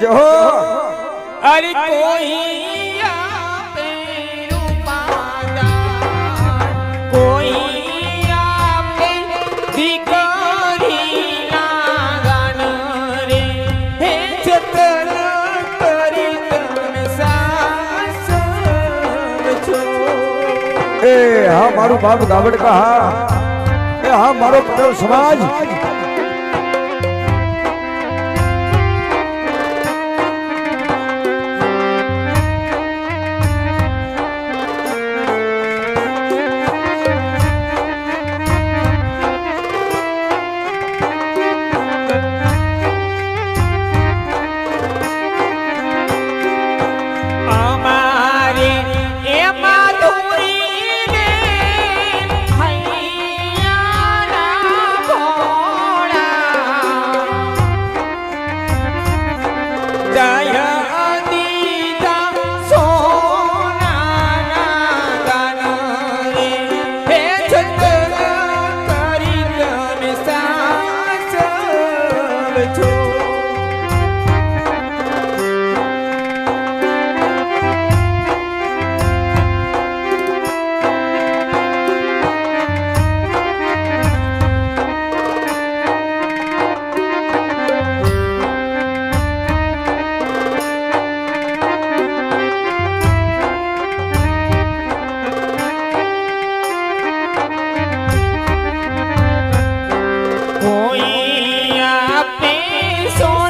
જો અરે કોઈ. એ હા મારું બાપ ગાવડકા હા. એ હા મારો પટેલ સમાજ. to. so